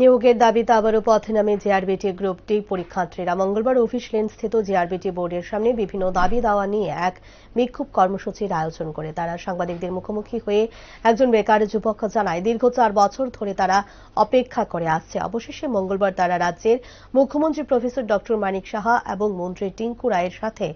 নিয়োগের দাবিতে আবারও পথে নামে জেআরবিটি গ্রুপ ডি পরীক্ষার্থীরা। মঙ্গলবার অফিস লেন স্থিত জেআরবিটি বোর্ডের সামনে বিভিন্ন দাবি দাওয়া নিয়ে এক বিক্ষোভ কর্মসূচির আয়োজন করে। তারা সাংবাদিকদের মুখোমুখি হয়ে একজন বেকার যুবক জানায়, দীর্ঘ চার বছর ধরে তারা অপেক্ষা করে আসছে। অবশেষে মঙ্গলবার তারা রাজ্যের মুখ্যমন্ত্রী প্রফেসর ডক্টর মানিক সাহা এবং মন্ত্রী টিঙ্কু রায়ের সাথে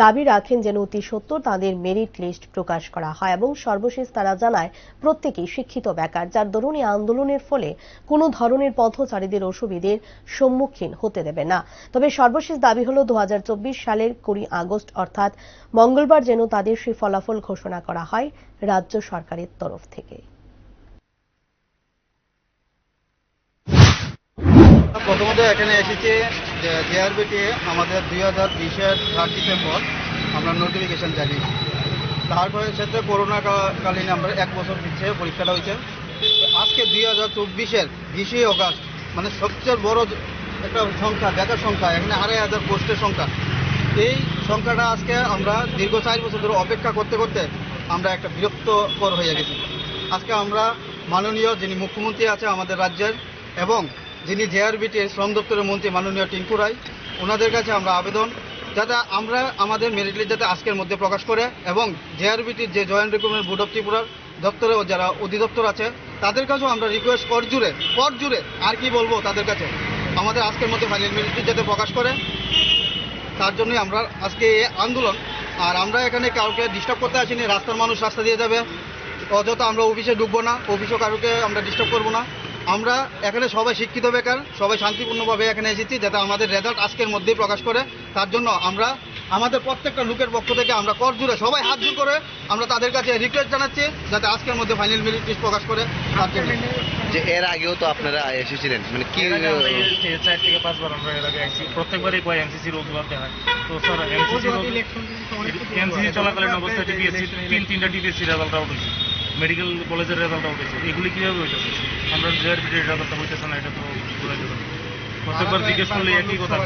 দাবি রাখেন যেন অতি সত্য তাঁদের মেরিট লিস্ট প্রকাশ করা হয় এবং সর্বশেষ তারা জানায়, প্রত্যেকেই শিক্ষিত বেকার, যার দরুন আন্দোলনের ফলে কোনো ধরনের পথচারীদের অসুবিধের সম্মুখীন হতে দেবে না। তবে সর্বশেষ দাবি হল দু সালের কুড়ি আগস্ট, অর্থাৎ মঙ্গলবার যেন তাদের সেই ফলাফল ঘোষণা করা হয় রাজ্য সরকারের তরফ থেকে। প্রথমত এখানে এসেছি যে জেআরবিটি আমাদের দুই হাজার বিশের থার্ড ডিসেম্বর আমরা নোটিফিকেশন জানি তারপরে সাথে করোনা কালীন আমরা এক বছর পিছিয়ে পরীক্ষাটা হয়েছে। আজকে দুই হাজার চব্বিশের বিশে অগাস্ট মানে সবচেয়ে বড় একটা সংখ্যা, বেকার সংখ্যা, এখানে আড়াই হাজার পোস্টের সংখ্যা। এই সংখ্যাটা আজকে আমরা দীর্ঘ চার বছর ধরে অপেক্ষা করতে করতে আমরা একটা বিরক্তকর হয়ে গেছি। আজকে আমরা মাননীয় যিনি মুখ্যমন্ত্রী আছে আমাদের রাজ্যের এবং যিনি জেআরবিটির শ্রম দপ্তরের মন্ত্রী মাননীয় টিঙ্কু রায়, ওনাদের কাছে আমরা আবেদন যাতে আমরা আমাদের মেরিট লিস্ট যাতে আজকের মধ্যে প্রকাশ করে এবং জেআরবিটির যে জয়েন্ট রিক্রুটমেন্ট বোর্ড অফ ত্রিপুরার দপ্তরে যারা অধিদপ্তর আছে তাদের কাছেও আমরা রিকোয়েস্ট কর জুড়ে কর জুড়ে আর কি বলব তাদের কাছে। আমাদের আজকের মধ্যে ফাইনাল লিস্ট যাতে প্রকাশ করে, তার জন্যই আমরা আজকে এই আন্দোলন। আর আমরা এখানে কাউকে ডিস্টার্ব করতে আসিনি, রাস্তার মানুষ রাস্তা দিয়ে যাবে। অযথা আমরা অফিসে ঢুকবো না অফিসও কারোকে আমরা ডিস্টার্ব করব না। আমরা এখানে সবাই শিক্ষিত বেকার, সবাই শান্তিপূর্ণভাবে এখানে এসেছি, যাতে আমাদের রেজাল্ট আজকের মধ্যেই প্রকাশ করে। তার জন্য আমরা আমাদের প্রত্যেকটা লোকের পক্ষ থেকে আমরা কর জুড়ে সবাই হাত জোর করে আমরা তাদের কাছে রিকোয়েস্ট জানাচ্ছি যাতে আজকের মধ্যে ফাইনাল মেরিট লিস্ট প্রকাশ করে তার জন্য। যে এর আগেও তো আপনারা এসেছিলেন মানে কি চার থেকে পাঁচবার আমরা এর আগে আসছি প্রত্যেকবারই কয় এমসিসির অজুহাত দেখায় তো স্যার এমসিসি এমসিসি চলাকালীন অবস্থায় টিপিএসসি তিন তিনটা টিপিএসসি রেজাল্ট আউট হয়েছে। মেডিকেল কলেজের রেজাল্ট আউট হয়েছে। এগুলি কীভাবে হইতেছে আমরা জেআরবিটির রেজাল্টটা হইতেছে না এটা তো প্রত্যেকবার জিজ্ঞেস করলে একই কথা।